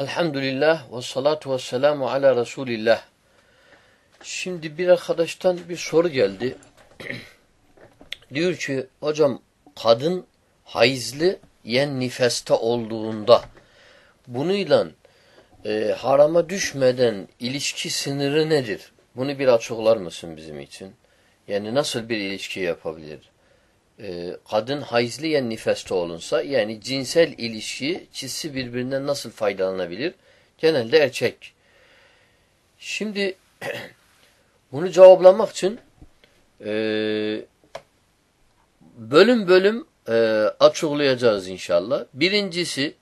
Elhamdülillah ve salatu ve selamu ala Resulillah. Şimdi bir arkadaştan bir soru geldi. Diyor ki hocam kadın hayızlı yen nifeste olduğunda bununla e, harama düşmeden ilişki sınırı nedir? Bunu bir açıklar mısın bizim için? Yani nasıl bir ilişki yapabilir? E, kadın hayızlı yen nifeste olunsa yani cinsel ilişki çizsi birbirinden nasıl faydalanabilir? Genelde erkek. Şimdi bunu cevaplamak için e, bölüm bölüm e, açıklayacağız inşallah. Birincisi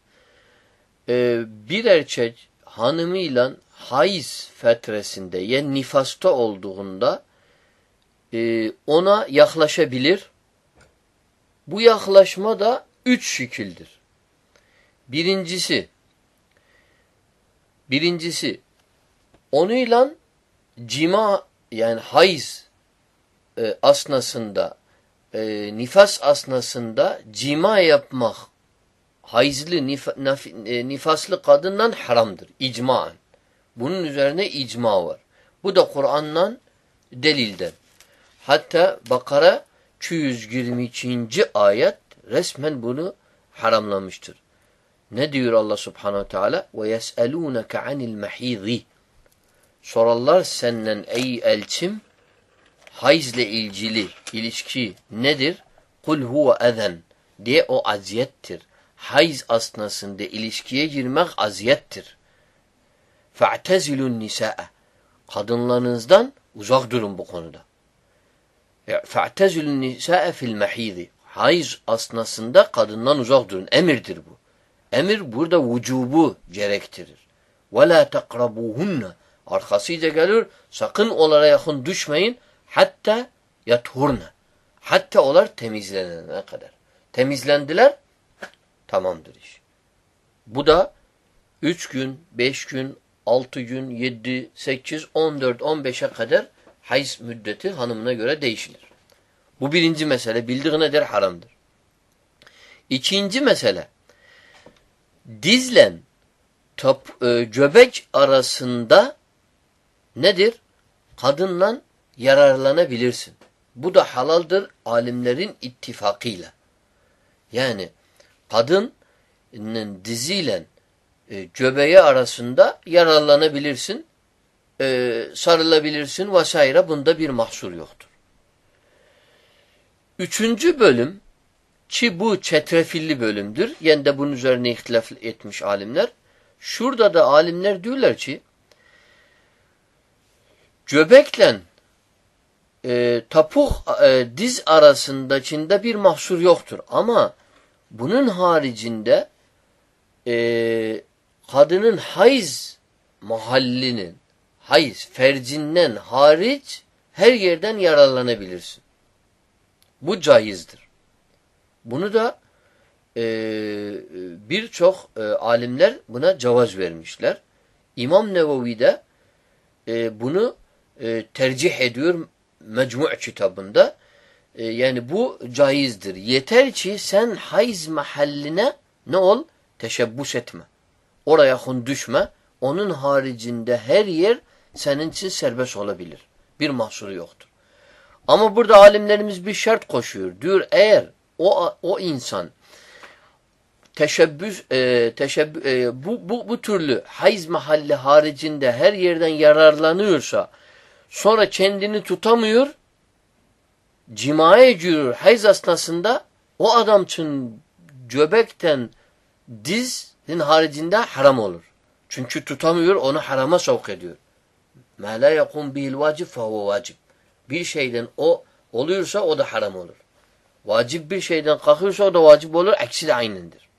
e, bir erkek hanımıyla haiz fetresinde yani nifasta olduğunda e, ona yaklaşabilir. Bu yaklaşma da üç şekildir. Birincisi birincisi onuyla cima yani haiz e, asnasında e, nifas asnasında cima yapmak hayızlı nif, naf, e, nifaslı kadından haramdır. İcmaen. Bunun üzerine icma var. Bu da Kur'an'dan delilden. Hatta Bakara 222. ayet resmen bunu haramlamıştır. Ne diyor Allah Subhanahu Teala? Ve yes'elûneke anil mahîzî. Sorarlar senden ey elçim hayızle ilgili ilişki nedir? Kul huve ezen diye o aziyettir. Hayız asnasında ilişkiye girmek aziyettir. Fe'tezilun nisa'e. Kadınlarınızdan uzak durun bu konuda. Fe'tezilun nisa'e fil mehidi. Hayız asnasında kadından uzak durun. Emirdir bu. Emir burada vücubu gerektirir. La tekrabuhunna. Arkasıyla gelir. Sakın onlara yakın düşmeyin. Hatta yathurna. Hatta onlar temizlenene kadar. Temizlendiler. Tamamdır iş. Bu da üç gün, beş gün, altı gün, yedi, sekiz, on dört, on beşe kadar hayız müddeti hanımına göre değişilir. Bu birinci mesele. Bildiği nedir? Haramdır. İkinci mesele. Dizlen top, e, göbek arasında nedir? Kadınla yararlanabilirsin. Bu da halaldır alimlerin ittifakıyla. Yani kadının diziyle e, göbeği arasında yararlanabilirsin, e, sarılabilirsin vesaire. Bunda bir mahsur yoktur. Üçüncü bölüm ki bu çetrefilli bölümdür. Yani de bunun üzerine ihtilaf etmiş alimler. Şurada da alimler diyorlar ki göbekle e, tapuk e, diz arasındakinde bir mahsur yoktur. Ama bunun haricinde e, kadının hayız mahallinin hayız fercinden hariç her yerden yararlanabilirsin. Bu caizdir. Bunu da e, birçok e, alimler buna cevaz vermişler. İmam Nevevi de e, bunu e, tercih ediyor Mecmu' kitabında. E, yani bu caizdir. Yeter ki sen hayz mahalline ne ol? Teşebbüs etme. Oraya hun düşme. Onun haricinde her yer senin için serbest olabilir. Bir mahsuru yoktur. Ama burada alimlerimiz bir şart koşuyor. Diyor eğer o, o insan teşebbüs e, teşebbü, e, bu, bu, bu türlü hayz mahalli haricinde her yerden yararlanıyorsa sonra kendini tutamıyor cimaya giriyor hayz asnasında o adam için göbekten dizin haricinde haram olur. Çünkü tutamıyor onu harama sevk ediyor. مَا لَا يَقُمْ بِهِ الْوَاجِبْ فَهُوَ vacib. Bir şeyden o oluyorsa o da haram olur. Vacip bir şeyden kalkıyorsa o da vacip olur. Aksi de aynıdır.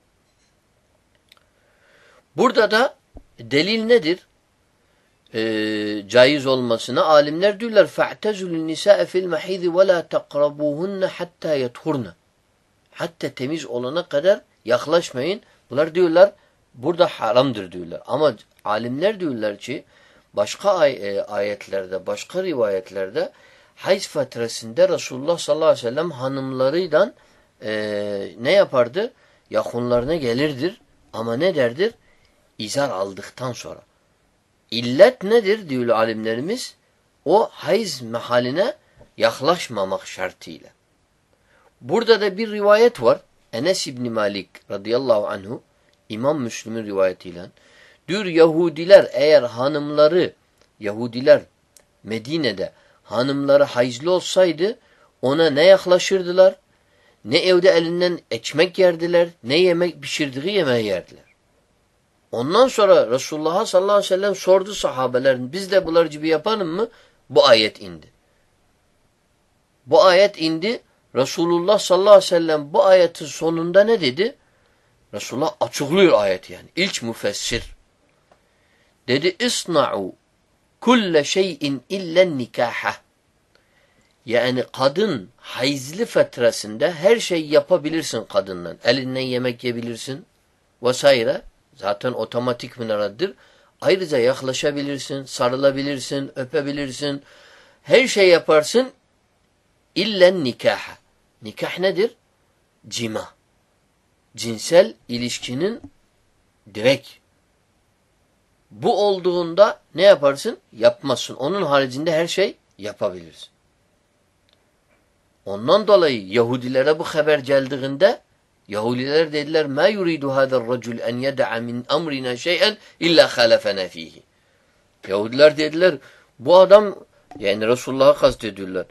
Burada da delil nedir? Ee, caiz olmasına alimler diyorlar فَاَعْتَزُلُ النِّسَاءَ فِي الْمَحِيذِ وَلَا تَقْرَبُوهُنَّ hatta يَطْهُرْنَ Hatta temiz olana kadar yaklaşmayın. Bunlar diyorlar burada haramdır diyorlar. Ama alimler diyorlar ki başka ay e, ayetlerde, başka rivayetlerde hayz fetresinde Resulullah sallallahu aleyhi ve sellem hanımlarıyla e, ne yapardı? Yakınlarına gelirdir ama ne derdir? izar aldıktan sonra. İllet nedir diyor alimlerimiz? O hayız mehaline yaklaşmamak şartıyla. Burada da bir rivayet var. Enes İbni Malik radıyallahu anhu İmam Müslüm'ün rivayetiyle diyor Yahudiler eğer hanımları Yahudiler Medine'de hanımları hayızlı olsaydı ona ne yaklaşırdılar? Ne evde elinden ekmek yerdiler, ne yemek pişirdiği yemeği yerdiler. Ondan sonra Resulullah sallallahu aleyhi ve sellem sordu sahabelerin biz de bunlar gibi yapalım mı? Bu ayet indi. Bu ayet indi. Resulullah sallallahu aleyhi ve sellem bu ayetin sonunda ne dedi? Resulullah açıklıyor ayet yani. İlk müfessir. Dedi isna'u kulle şeyin illen nikaha. Yani kadın hayızlı fetresinde her şey yapabilirsin kadından. Elinden yemek yiyebilirsin vesaire. Zaten otomatik minaradır. Ayrıca yaklaşabilirsin, sarılabilirsin, öpebilirsin. Her şey yaparsın illen nikaha. Nikah nedir? Cima. Cinsel ilişkinin direkt. Bu olduğunda ne yaparsın? Yapmazsın. Onun haricinde her şey yapabilirsin. Ondan dolayı Yahudilere bu haber geldiğinde Yahudiler dediler ma yuridu hadar racul en yed'a min amrina şey'en illa halafena fihi. Yahudiler dediler bu adam yani Resulullah'a kastediyorlar.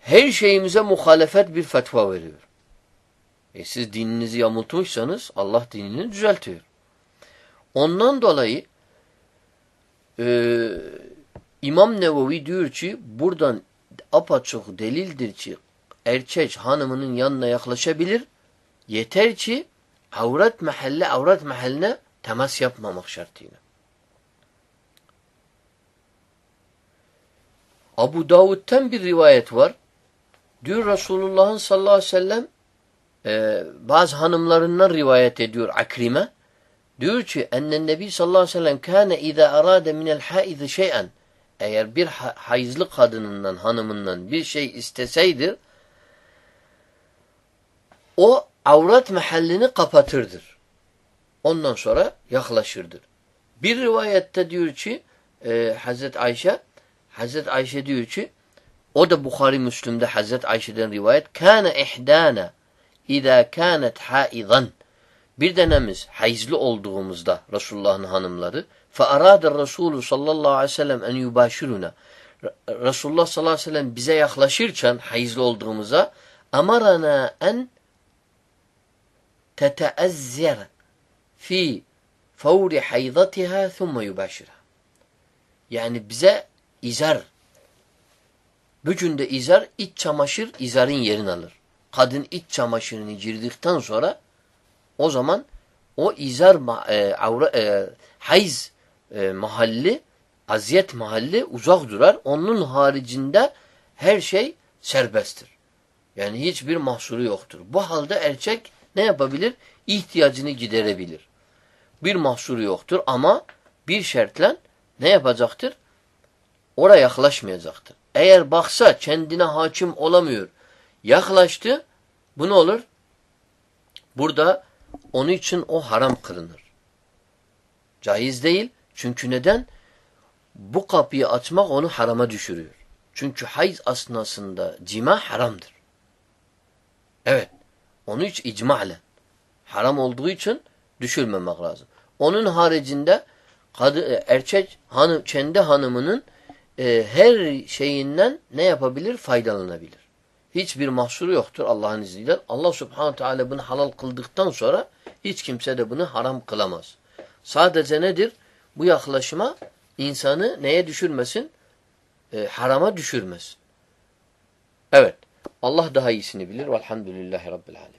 Her şeyimize muhalefet bir fetva veriyor. E siz dininizi yamultmuşsanız Allah dinini düzeltiyor. Ondan dolayı e, İmam Nevevi diyor ki buradan apaçık delildir ki erkek hanımının yanına yaklaşabilir. Yeter ki avret mahalle avret mahalline temas yapmamak şartıyla. Abu Davud'tan bir rivayet var. Diyor Resulullah'ın sallallahu aleyhi ve sellem e, bazı hanımlarından rivayet ediyor Akrime. Diyor ki ennen nebi sallallahu aleyhi ve sellem kâne izâ arâde minel hâizi şey'en eğer bir hayızlı kadınından, hanımından bir şey isteseydir o avrat mahallini kapatırdır. Ondan sonra yaklaşırdır. Bir rivayette diyor ki e, Hazreti Ayşe Hazreti Ayşe diyor ki o da Bukhari Müslüm'de Hazreti Ayşe'den rivayet kâne ihdâne idâ kânet hâizan bir denemiz hayızlı olduğumuzda Resulullah'ın hanımları فَاَرَادَ الرَّسُولُ sallallahu aleyhi ve sellem en yubaşiruna Resulullah sallallahu aleyhi ve sellem bize yaklaşırken hayızlı olduğumuza amarana en teteezzer fi fevri haydatiha thumma yubaşirha. Yani bize izar bugün de izar iç çamaşır izarın yerini alır. Kadın iç çamaşırını girdikten sonra o zaman o izar e, e, hayz e, mahalli aziyet mahalli uzak durar. Onun haricinde her şey serbesttir. Yani hiçbir mahsuru yoktur. Bu halde erkek ne yapabilir? İhtiyacını giderebilir. Bir mahsuru yoktur ama bir şartla ne yapacaktır? Oraya yaklaşmayacaktır. Eğer baksa kendine hakim olamıyor, yaklaştı, bu ne olur? Burada onun için o haram kılınır. Caiz değil. Çünkü neden? Bu kapıyı açmak onu harama düşürüyor. Çünkü hayız asnasında cima haramdır. Evet. Onu hiç icma'le. Haram olduğu için düşürmemek lazım. Onun haricinde kadı, e, erkek hanım, kendi hanımının e, her şeyinden ne yapabilir? Faydalanabilir. Hiçbir mahsuru yoktur Allah'ın izniyle. Allah subhanahu teala bunu halal kıldıktan sonra hiç kimse de bunu haram kılamaz. Sadece nedir? Bu yaklaşıma insanı neye düşürmesin? E, harama düşürmesin. Evet. Allah daha iyisini bilir. Velhamdülillahi Rabbil Alemin.